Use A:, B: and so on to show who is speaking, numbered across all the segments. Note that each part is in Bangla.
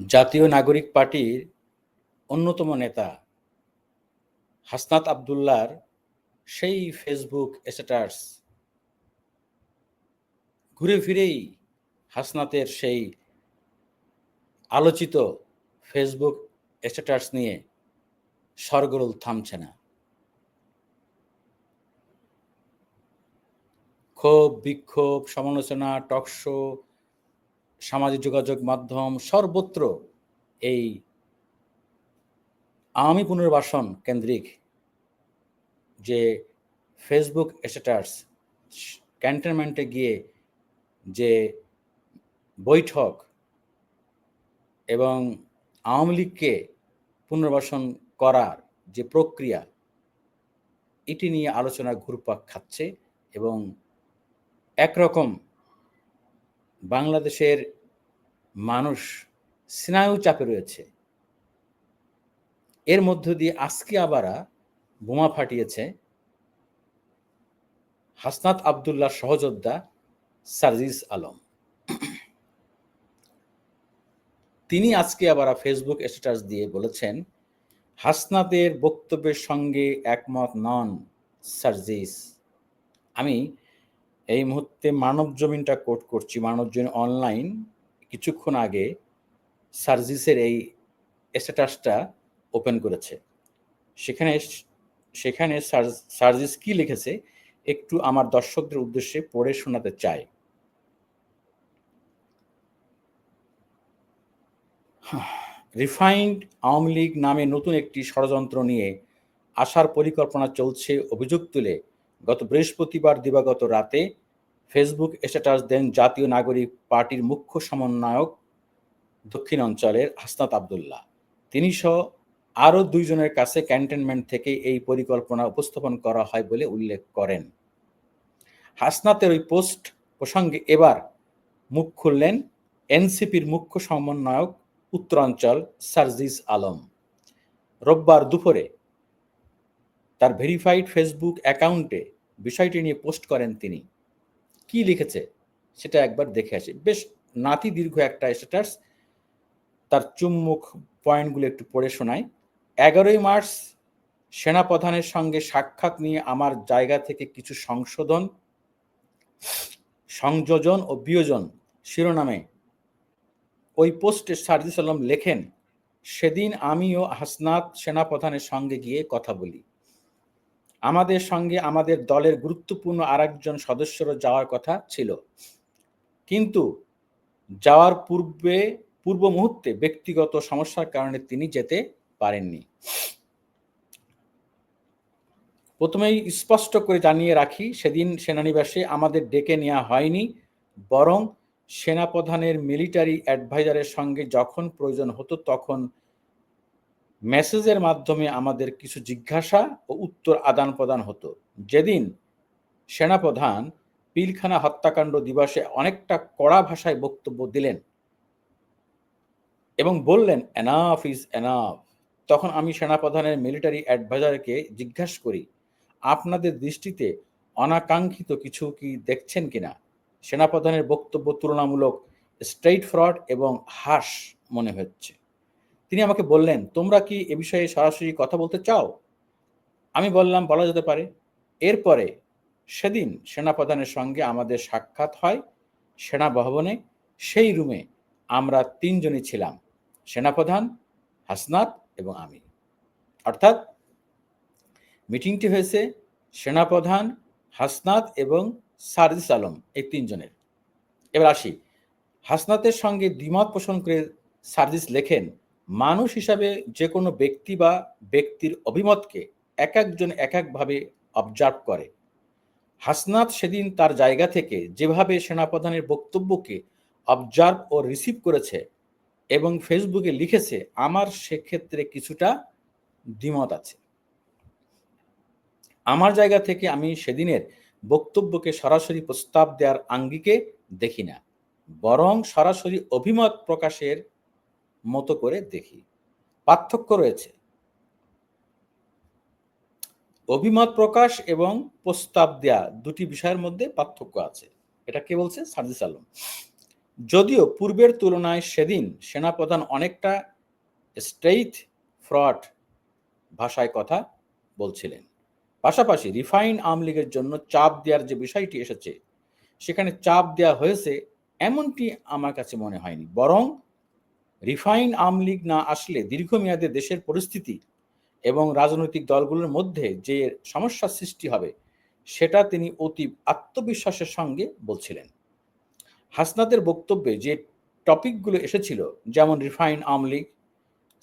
A: জাতীয় নাগরিক পার্টির অন্যতম নেতা হাসনাত আবদুল্লার সেই ফেসবুক স্ট্যাটাস ঘুরে ফিরেই হাসনাতের সেই আলোচিত ফেসবুক স্ট্যাটাস নিয়ে সরগরল থামছে না। ক্ষোভ, বিক্ষোভ, সমালোচনা টকশো সামাজিক যোগাযোগ মাধ্যম সর্বত্র এই আওয়ামী পুনর্বাসন কেন্দ্রিক যে ফেসবুক স্ট্যাটাস ক্যান্টনমেন্টে গিয়ে যে বৈঠক এবং আওয়ামী লীগকে পুনর্বাসন করার যে প্রক্রিয়া, এটি নিয়ে আলোচনা ঘুরপাক খাচ্ছে এবং একরকম বাংলাদেশের মানুষ স্নায়ু চাপে রয়েছে। এর মধ্য দিয়ে আজকে আবার বোমা ফাটিয়েছে হাসনাত আবদুল্লাহ সহযোদ্ধা সার্জিস আলম। তিনি আজকে আবার ফেসবুক স্ট্যাটাস দিয়ে বলেছেন, হাসনাতের বক্তব্যের সঙ্গে একমত নন সার্জিস। আমি এই মুহূর্তে মানব জমিনটা কোট করছি, মানব জমিন অনলাইন কিছুক্ষণ আগে সার্জিসের এই স্ট্যাটাসটা ওপেন করেছে। সেখানে সেখানে সার্জিস কি লিখেছে একটু আমার দর্শকদের উদ্দেশ্যে পড়ে শোনাতে চাই। রিফাইন্ড আওয়ামী লীগ নামে নতুন একটি ষড়যন্ত্র নিয়ে আসার পরিকল্পনা চলছে, অভিযোগ তুলে গত বৃহস্পতিবার দিবাগত রাতে ফেসবুক স্ট্যাটাস দেন জাতীয় নাগরিক পার্টির মুখ্য সমন্বয়ক দক্ষিণ অঞ্চলের হাসনাত আবদুল্লাহ। তিনি সহ আরও দুইজনের কাছে ক্যান্টনমেন্ট থেকে এই পরিকল্পনা উপস্থাপন করা হয় বলে উল্লেখ করেন। হাসনাতের ওই পোস্ট প্রসঙ্গে এবার মুখ খুললেন এনসিপির মুখ্য সমন্বয়ক উত্তরাঞ্চল সার্জিস আলম। রোববার দুপুরে তার ভেরিফাইড ফেসবুক অ্যাকাউন্টে বিষয়টি নিয়ে পোস্ট করেন তিনি। কি লিখেছে সেটা একবার দেখে আসি। বেশ নাতি দীর্ঘ একটা স্ট্যাটাস তার চুম্মুখ পয়েন্টগুলো একটু পড়ে শোনায়। এগারোই মার্চ, সেনাপ্রধানের সঙ্গে সাক্ষাৎ নিয়ে আমার জায়গা থেকে কিছু সংশোধন, সংযোজন ও বিয়োজন শিরোনামে ওই পোস্টে সার্জিস আলম লেখেন, সেদিন আমিও হাসনাত সেনাপ্রধানের সঙ্গে গিয়ে কথা বলি। আমাদের সঙ্গে আমাদের দলের গুরুত্বপূর্ণ আরেকজন সদস্যরও যাওয়ার কথা ছিল। কিন্তু যাওয়ার পূর্বে, পূর্ব মুহূর্তে ব্যক্তিগত সমস্যার কারণে তিনি যেতে পারেননি। প্রথমেই স্পষ্ট করে জানিয়ে রাখি, সেদিন সেনানিবাসে আমাদের ডেকে নেওয়া হয়নি, বরং সেনাপ্রধানের মিলিটারি অ্যাডভাইজারের সঙ্গে যখন প্রয়োজন হতো তখন মেসেজের মাধ্যমে আমাদের কিছু জিজ্ঞাসা ও উত্তর আদান প্রদান হতো। যেদিন সেনাপ্রধান পিলখানা হত্যাকাণ্ড দিবসে অনেকটা কড়া ভাষায় বক্তব্য দিলেন এবং বললেন এনাফ ইজ এনাফ তখন আমি সেনাপ্রধানের মিলিটারি অ্যাডভাইজারকে জিজ্ঞাসা করি, আপনাদের দৃষ্টিতে অনাকাঙ্ক্ষিত কিছু কি দেখছেন কিনা? সেনাপ্রধানের বক্তব্য তুলনামূলক স্ট্রেইট ফ্রড এবং হাস মনে হচ্ছে। তিনি আমাকে বললেন, তোমরা কি এ বিষয়ে সরাসরি কথা বলতে চাও? আমি বললাম, বলা যেতে পারে। এরপরে সেদিন সেনাপ্রধানের সঙ্গে আমাদের সাক্ষাৎ হয় সেনা ভবনে সেই রুমে আমরা তিনজনই ছিলাম, সেনাপ্রধান, হাসনাত এবং আমি। অর্থাৎ মিটিংটি হয়েছে সেনাপ্রধান, হাসনাত এবং সারজিস আলম, এই তিনজনের। এবার আসি, হাসনাতের সঙ্গে দ্বিমত পোষণ করে সার্জিস লেখেন মানুষ হিসাবে যে কোনো ব্যক্তি বা ব্যক্তির অভিমতকে এক একজন এক একভাবে অবজার্ভ করে। হাসনাত সেদিন তার জায়গা থেকে যেভাবে সেনাপ্রধানের বক্তব্যকে অবজার্ভ ও রিসিভ করেছে এবং ফেসবুকে লিখেছে, আমার সেক্ষেত্রে কিছুটা দ্বিমত আছে। আমার জায়গা থেকে আমি সেদিনের বক্তব্যকে সরাসরি প্রস্তাব দেওয়ার আঙ্গিকে দেখি না। বরং সরাসরি অভিমত প্রকাশের মতো করে দেখি। পার্থক্য রয়েছে। অভিমত প্রকাশ এবং প্রস্তাব দেয়া দুটি বিষয়ের মধ্যে পার্থক্য আছে। এটা কে বলছে? সার্জিস আলম। যদিও পূর্বের তুলনায় সেদিন সেনাপ্রধান অনেকটা স্ট্রেইট ফ্রড ভাষায় কথা বলছিলেন। পাশাপাশি রিফাইন আওয়ামী লীগের জন্য চাপ দেওয়ার যে বিষয়টি এসেছে, সেখানে চাপ দেওয়া হয়েছে, এমনটি আমার কাছে মনে হয়নি। বরং রিফাইন আওয়ামী লীগ না আসলে দীর্ঘমেয়াদে দেশের পরিস্থিতি এবং রাজনৈতিক দলগুলোর মধ্যে যে সমস্যার সৃষ্টি হবে, সেটা তিনি অতি আত্মবিশ্বাসের সঙ্গে বলছিলেন। হাসনাতের বক্তব্যে যে টপিকগুলো এসেছিল, যেমন রিফাইন আওয়ামী লীগ,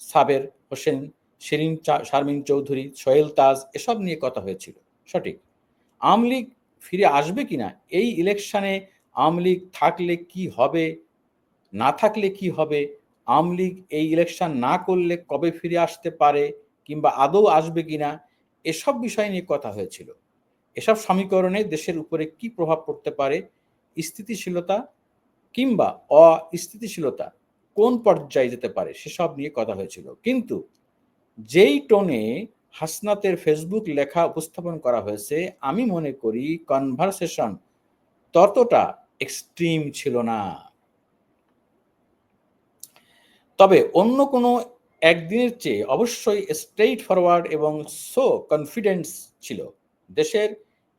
A: সাবের হোসেন, শিরিন শারমিন চৌধুরী, সোহেল তাজ, এসব নিয়ে কথা হয়েছিল। সঠিক। আওয়ামী লীগ ফিরে আসবে কিনা, এই ইলেকশনে আওয়ামী লীগ থাকলে কি হবে, না থাকলে কি হবে আওয়ামী লীগ এই ইলেকশন না করলে কবে ফিরে আসতে পারে কিংবা আদৌ আসবে কিনা, এসব বিষয় নিয়ে কথা হয়েছিল। এসব সমীকরণে দেশের উপরে কি প্রভাব পড়তে পারে, স্থিতিশীলতা কিংবা অস্থিতিশীলতা কোন পর্যায়ে যেতে পারে, সেসব নিয়ে কথা হয়েছিল। কিন্তু যেই টোনে হাসনাতের ফেসবুক লেখা উপস্থাপন করা হয়েছে, আমি মনে করি কনভারসেশন ততটা এক্সট্রিম ছিল না। তবে অন্য কোনো একদিনের চেয়ে অবশ্যই স্ট্রেইট ফরওয়ার্ড এবং সো কনফিডেন্স ছিল। দেশের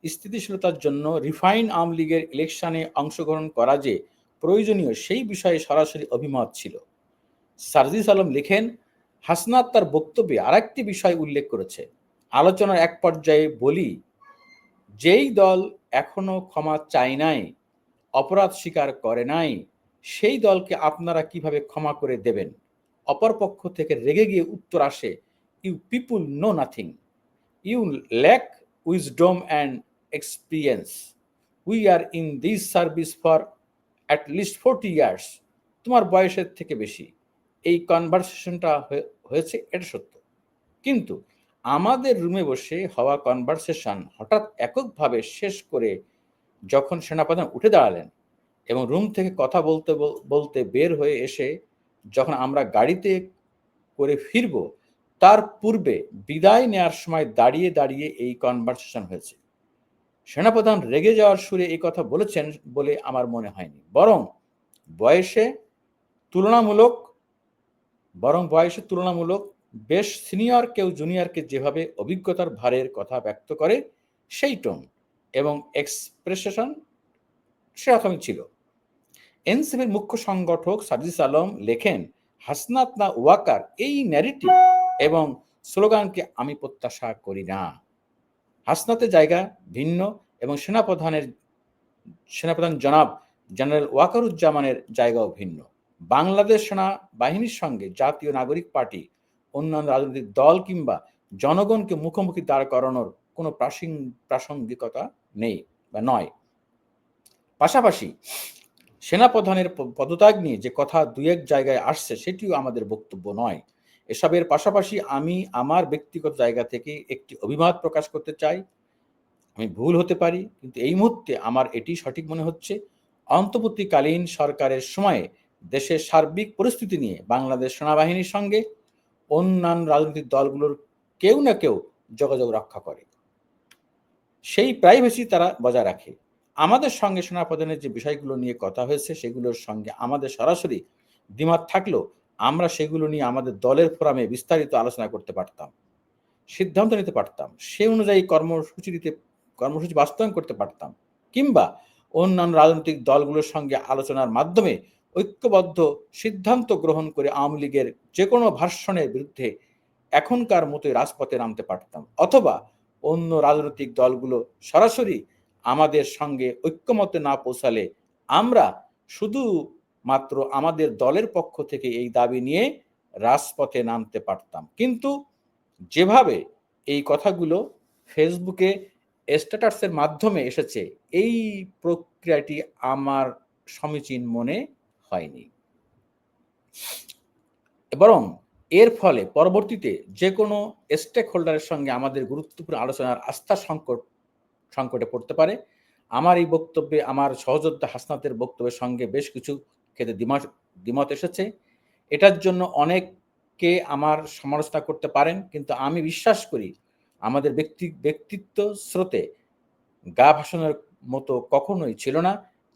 A: স্থিতিশীলতার জন্য রিফাইন আওয়ামী লীগের ইলেকশনে অংশগ্রহণ করা যে প্রয়োজনীয় সেই বিষয়ে সরাসরি অভিমত ছিল। সারজিস আলম লিখেন, হাসনাত তার বক্তব্যে আরেকটি বিষয় উল্লেখ করেছে। আলোচনার এক পর্যায়ে বলি, যেই দল এখনও ক্ষমা চায় নাই, অপরাধ স্বীকার করে নাই সেই দলকে আপনারা কীভাবে ক্ষমা করে দেবেন? অপরপক্ষ থেকে রেগে গিয়ে উত্তর আসে you people know nothing you lack wisdom and experience we are in this service for at least forty years তোমার বয়সের থেকে বেশি। এই কনভারসেশনটা হয়েছে, এটা সত্য। কিন্তু আমাদের রুমে বসে হওয়া কনভারসেশন হঠাৎ এককভাবে শেষ করে যখন সেনাপ্রধান উঠে দাঁড়ালেন এবং রুম থেকে কথা বলতে বলতে বের হয়ে এসে যখন আমরা গাড়িতে করে ফিরব, তার পূর্বে বিদায় নেওয়ার সময় দাঁড়িয়ে দাঁড়িয়ে এই কনভারসেশন হয়েছে। সেনাপ্রধান রেগে যাওয়ার সুরে এই কথা বলেছেন বলে আমার মনে হয়নি। বরং বয়সে তুলনামূলক, বরং বয়সে তুলনামূলক বেশ সিনিয়র কেউ জুনিয়রকে যেভাবে অভিজ্ঞতার ভারের কথা ব্যক্ত করে, সেই টোন এবং এক্সপ্রেশন সেরকমই ছিল। এনসিপির মুখ্য সংগঠক সাজিস আলম লেখেন, হাসনাত না ওয়াকার এই ন্যারেটিভ এবং স্লোগানকে আমি প্রত্যাশা করি না। হাসনাতের জায়গা ভিন্ন এবং সেনাপ্রধানের, সেনাপ্রধান জনাব জেনারেল ওয়াকারুজ্জামানের জায়গাও ভিন্ন। বাংলাদেশ সেনা বাহিনীর সঙ্গে জাতীয় নাগরিক পার্টি, অন্যান্য রাজনৈতিক দল কিংবা জনগণকে মুখোমুখি দাঁড় করানোর কোনো প্রাসঙ্গিকতা নেই বা নয়। পাশাপাশি সেনাপ্রধানের পদত্যাগ নিয়ে যে কথা দুই এক জায়গায় আসছে সেটিও আমাদের বক্তব্য নয়। এসবের পাশাপাশি আমি আমার ব্যক্তিগত জায়গা থেকে একটি অভিমত প্রকাশ করতে চাই। আমি ভুল হতে পারি, কিন্তু এই মুহূর্তে আমার এটি সঠিক মনে হচ্ছে। অন্তর্বর্তীকালীন সরকারের সময়ে দেশের সার্বিক পরিস্থিতি নিয়ে বাংলাদেশ সেনাবাহিনীর সঙ্গে অন্যান্য রাজনৈতিক দলগুলোর কেউ না কেউ যোগাযোগ রক্ষা করে। সেই প্রাইভেসি তারা বজায় রাখে। আমাদের সঙ্গে সেনাপ্রধানের যে বিষয়গুলো নিয়ে কথা হয়েছে, সেগুলোর সঙ্গে আমাদের সরাসরি দ্বিমত থাকলেও আমরা সেগুলো নিয়ে আমাদের দলের ফোরামে বিস্তারিত আলোচনা করতে পারতাম, সিদ্ধান্ত নিতে পারতাম, সে অনুযায়ী কর্মসূচি দিতে, কর্মসূচি বাস্তবায়ন করতে পারতাম কিংবা অন্যান্য রাজনৈতিক দলগুলোর সঙ্গে আলোচনার মাধ্যমে ঐক্যবদ্ধ সিদ্ধান্ত গ্রহণ করে আওয়ামী লীগের যে কোনো ভাষণের বিরুদ্ধে এখনকার মতোই রাজপথে নামতে পারতাম অথবা অন্য রাজনৈতিক দলগুলো সরাসরি আমাদের সঙ্গে ঐক্যমতে না পৌঁছালে আমরা শুধু মাত্র আমাদের দলের পক্ষ থেকে এই দাবি নিয়ে রাজপথে নামতে পারতাম। কিন্তু যেভাবে এই কথাগুলো ফেসবুকে স্ট্যাটাসের মাধ্যমে এসেছে, এই প্রক্রিয়াটি আমার সমীচীন মনে হয়নি। বরং এর ফলে পরবর্তীতে যে কোনো স্টেক হোল্ডারের সঙ্গে আমাদের গুরুত্বপূর্ণ আলোচনার আস্থা সংকট সংকটে পড়তে পারে। আমার এই বক্তব্যে, আমার সহযোদ্ধা হাসনাতের বক্তব্যের সঙ্গে বেশ কিছু ক্ষেত্রে দ্বিমত এসেছে। এটার জন্য অনেককে আমার সমালোচনা করতে পারেন, কিন্তু আমি বিশ্বাস করি আমাদের ব্যক্তি, ব্যক্তিত্ব স্রোতে গা ভাসানোর মতো কখনোই ছিল না।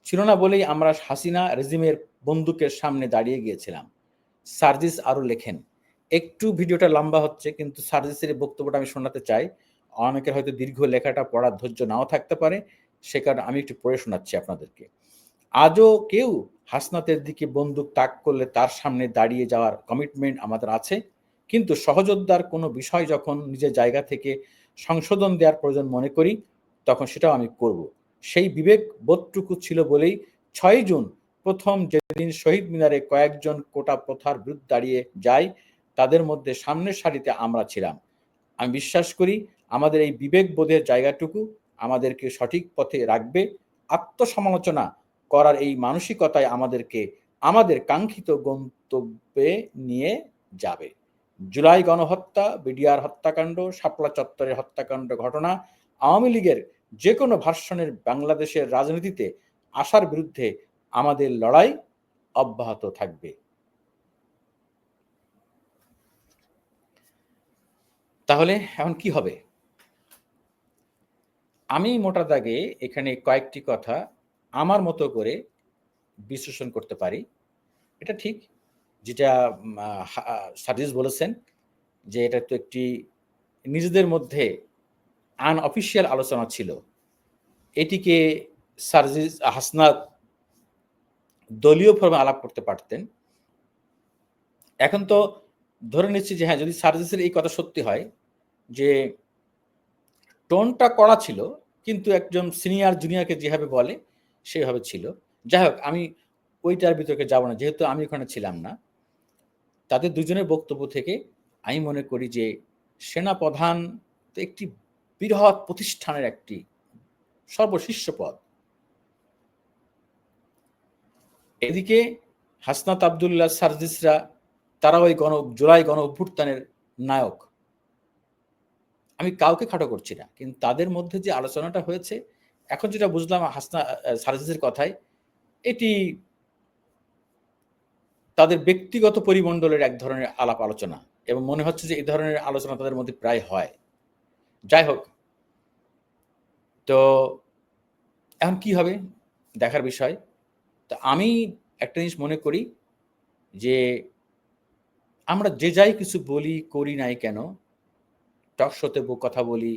A: ছিল না বলেই আমরা হাসিনা রেজিমের বন্দুকের সামনে দাঁড়িয়ে গিয়েছিলাম। সার্জিস আরও লেখেন, একটু ভিডিওটা লম্বা হচ্ছে, কিন্তু সার্জিসের বক্তব্যটা আমি শোনাতে চাই। অনেকের হয়তো দীর্ঘ লেখাটা পড়ার ধৈর্য নাও থাকতে পারে, সে কারণে আমি একটু পড়ে শোনাচ্ছি আপনাদেরকে। আজও কেউ হাসনাতের দিকে বন্দুক তাক করলে তার সামনে দাঁড়িয়ে যাওয়ার কমিটমেন্ট আমাদের আছে, কিন্তু সহযোদ্ধার কোনো বিষয় যখন নিজের জায়গা থেকে সংশোধন দেওয়ার প্রয়োজন মনে করি, তখন সেটাও আমি করব। সেই বিবেক বোধটুকু ছিল বলেই ছয় জুন প্রথম যেদিন শহীদ মিনারে কয়েকজন কোটা প্রথার বিরুদ্ধে দাঁড়িয়ে যায়, তাদের মধ্যে সামনের সারিতে আমরা ছিলাম। আমি বিশ্বাস করি আমাদের এই বিবেক বোধের জায়গাটুকু আমাদেরকে সঠিক পথে রাখবে। আত্মসমালোচনা করার এই মানসিকতায় আমাদেরকে, আমাদের কাঙ্ক্ষিত গন্তব্যে নিয়ে যাবে। জুলাই গণহত্যা, বিডিআর হত্যাকাণ্ড, শাপলা চত্বরের হত্যাকাণ্ড ঘটনা, আওয়ামী লীগের যে কোনো ভার্সনের বাংলাদেশের রাজনীতিতে আসার বিরুদ্ধে আমাদের লড়াই অব্যাহত থাকবে। তাহলে এখন কি হবে? আমি মোটা দাগে এখানে কয়েকটি কথা আমার মতো করে বিশ্লেষণ করতে পারি। এটা ঠিক, যেটা সার্জিস বলেছেন যে এটা তো একটি নিজেদের মধ্যে আনঅফিসিয়াল আলোচনা ছিল। এটিকে সার্জিস হাসনাত দলীয় ফর্মে আলাপ করতে পারতেন। এখন তো ধরে নিচ্ছি যে হ্যাঁ যদি সার্জিসের এই কথা সত্যি হয় যে টোনটা করা ছিল, কিন্তু একজন সিনিয়র জুনিয়রকে যেভাবে বলে, সেভাবে ছিল। যাই হোক, আমি ওইটার ভিতরে যাব না, যেহেতু আমি ওখানে ছিলাম না। তাদের দুজনের বক্তব্য থেকে আমি মনে করি যে সেনা প্রধান একটি বৃহৎ প্রতিষ্ঠানের একটি সর্বশীর্ষ পদ। এদিকে হাসনাত আবদুল্লাহ সার্জিসরা তারা ওই গণ, জোলাই গণ অভ্যুত্থানের নায়ক। আমি কাউকে খাটো করছি না, কিন্তু তাদের মধ্যে যে আলোচনাটা হয়েছে, এখন যেটা বুঝলাম হাসনা সার্জিসের কথায়, এটি তাদের ব্যক্তিগত পরিমণ্ডলের এক ধরনের আলাপ আলোচনা এবং মনে হচ্ছে যে এই ধরনের আলোচনা তাদের মধ্যে প্রায় হয়। যাই হোক, তো এখন কি হবে দেখার বিষয়? তো আমি একটা জিনিস মনে করি যে আমরা যে যাই কিছু বলি, করি নাই কেন টক শোতে কথা বলি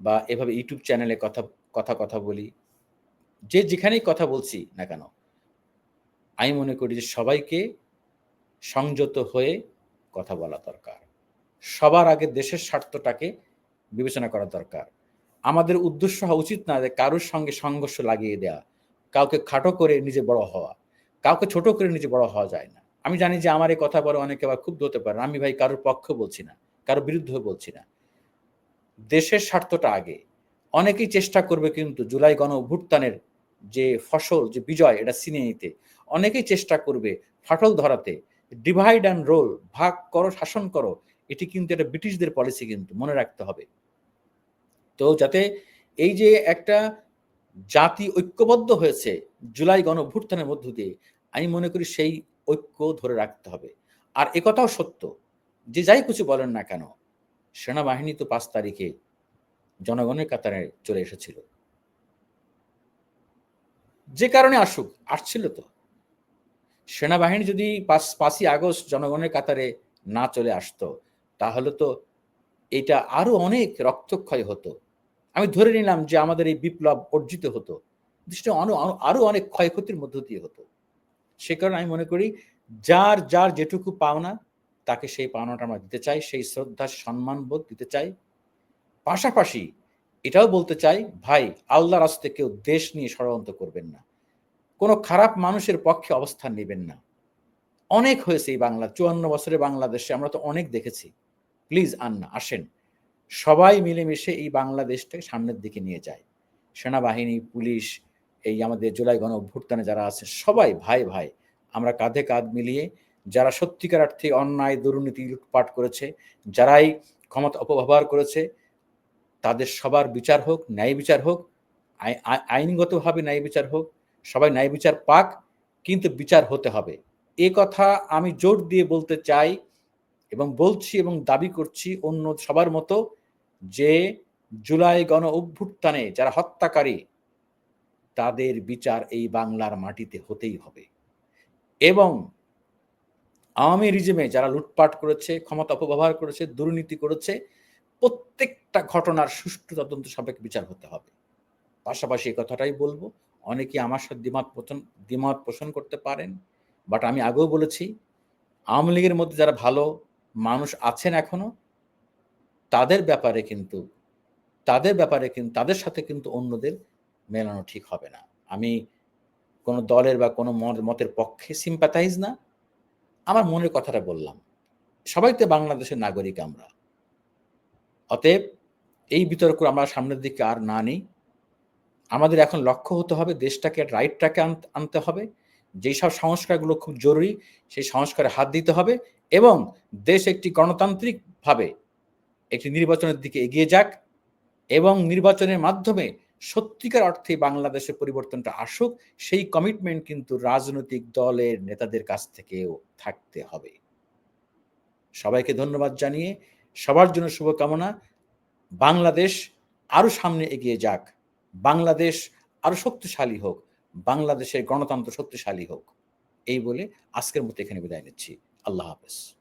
A: বা এভাবে ইউটিউব চ্যানেলে কথা কথা কথা বলি। যে যেখানেই কথা বলছি না কেন, আমি মনে করি যে সবাইকে সংযত হয়ে কথা বলা দরকার। সবার আগে দেশের স্বার্থটাকে বিবেচনা করা দরকার। আমাদের উদ্দেশ্য হওয়া উচিত না যে কারোর সঙ্গে সংঘর্ষ লাগিয়ে দেওয়া কাউকে খাটো করে নিজে বড় হওয়া, কাউকে ছোট করে নিজে বড় হওয়া যায় না। আমি জানি যে আমার এই কথা বলে অনেকে আবার ক্ষুব্ধ হতে পারে আমি ভাই কারোর পক্ষ বলছি না, কারোর বিরুদ্ধে বলছি না। দেশের স্বার্থটা আগে। অনেকেই চেষ্টা করবে কিন্তু জুলাই গণ অভ্যুত্থানের যে ফসল, যে বিজয়, এটা সিনে নিতে। অনেকেই চেষ্টা করবে ফাটল ধরাতে। ডিভাইড অ্যান্ড রোল ভাগ করো, শাসন করো, এটি কিন্তু এটা ব্রিটিশদের পলিসি কিন্তু, মনে রাখতে হবে। তো যাতে এই যে একটা জাতি ঐক্যবদ্ধ হয়েছে জুলাই গণ অভ্যুত্থানের মধ্য দিয়ে, আমি মনে করি সেই ঐক্য ধরে রাখতে হবে। আর একথাও সত্য, যে যাই কিছু বলেন না কেন সেনাবাহিনী তো পাঁচ তারিখে জনগণের কাতারে চলে এসেছিল। যে কারণে আসুক, আসছিল তো। সেনাবাহিনী যদি পাঁচ, পাঁচই আগস্ট জনগণের কাতারে না চলে আসতো, তাহলে তো এটা আরও অনেক রক্তক্ষয় হতো। আমি ধরে নিলাম যে আমাদের এই বিপ্লব অর্জিত হতো আরও অনেক ক্ষয়ক্ষতির মধ্য দিয়ে হতো। সে কারণে আমি মনে করি, যার যার যেটুকু পাওনা তাকে সেই পাওনাটা আমরা দিতে চাই, সেই শ্রদ্ধা সম্মান বোধ দিতে চাই। পাশাপাশি এটাও বলতে চাই, ভাই আল্লাহ রাস্তে কেউ দেশ নিয়ে ষড়যন্ত্র করবেন না। কোনো খারাপ মানুষের পক্ষে অবস্থান নেবেন না। অনেক হয়েছে এই বাংলা, চুয়ান্ন বছরে বাংলাদেশে, আমরা তো অনেক দেখেছি। প্লিজ, আন্না, আসেন। সবাই মিলেমিশে এই বাংলাদেশটাকে সামনের দিকে নিয়ে যায়। সেনাবাহিনী, পুলিশ, এই আমাদের জুলাই গণ অভ্যুত্থানে যারা আছে, সবাই, ভাই ভাই, আমরা কাঁধে কাঁধ মিলিয়ে যারা সত্যিকার অর্থে অন্যায়, দুর্নীতি লুটপাট করেছে, যারাই ক্ষমতা অপব্যবহার করেছে, তাদের সবার বিচার হোক, ন্যায় বিচার হোক আইনগতভাবে ন্যায় বিচার হোক, সবাই ন্যায় বিচার পাক, কিন্তু বিচার হতে হবে। এ কথা আমি জোর দিয়ে বলতে চাই এবং বলছি এবং দাবি করছি অন্য সবার মতো যে জুলাই গণ অভ্যুত্থানে যারা হত্যাকারী, তাদের বিচার এই বাংলার মাটিতে হতেই হবে। এবং আওয়ামী রিজিমে যারা লুটপাট করেছে, ক্ষমতা অপব্যবহার করেছে, দুর্নীতি করেছে, প্রত্যেকটা ঘটনার সুষ্ঠু তদন্ত সাপেক্ষ বিচার হতে হবে। পাশাপাশি এই কথাটাই বলব অনেকে আমার সাথে দ্বিমত পোষণ দ্বিমত পোষণ করতে পারেন বাট আমি আগেও বলেছি, আওয়ামী লীগের মধ্যে যারা ভালো মানুষ আছেন এখনও, তাদের ব্যাপারে কিন্তু, তাদের ব্যাপারে কিন্তু, তাদের সাথে কিন্তু অন্যদের মেলানো ঠিক হবে না। আমি কোনো দলের বা কোনো মতের পক্ষে সিম্পাথাইজ না আমার মনের কথাটা বললাম। সবাই তো বাংলাদেশের নাগরিক আমরা। অতএব এই বিতর্ক আমরা সামনের দিকে আর না নেই। আমাদের এখন লক্ষ্য হতে হবে দেশটাকে রাইট ট্র্যাকে আনতে হবে। যেই সব সংস্কারগুলো খুব জরুরি, সেই সংস্কারে হাত দিতে হবে এবং দেশ একটি গণতান্ত্রিকভাবে একটি নির্বাচনের দিকে এগিয়ে যাক এবং নির্বাচনের মাধ্যমে সত্যিকার অর্থে বাংলাদেশের পরিবর্তনটা আসুক, সেই কমিটমেন্ট কিন্তু রাজনৈতিক দলের নেতাদের কাছ থেকেও থাকতে হবে। সবাইকে ধন্যবাদ জানিয়ে সবার জন্য শুভকামনা। বাংলাদেশ আরও সামনে এগিয়ে যাক। বাংলাদেশ আরও শক্তিশালী হোক। বাংলাদেশের গণতন্ত্র শক্তিশালী হোক। এই বলে আজকের মতো এখানে বিদায় নিচ্ছি। আল্লাহ হাফেজ।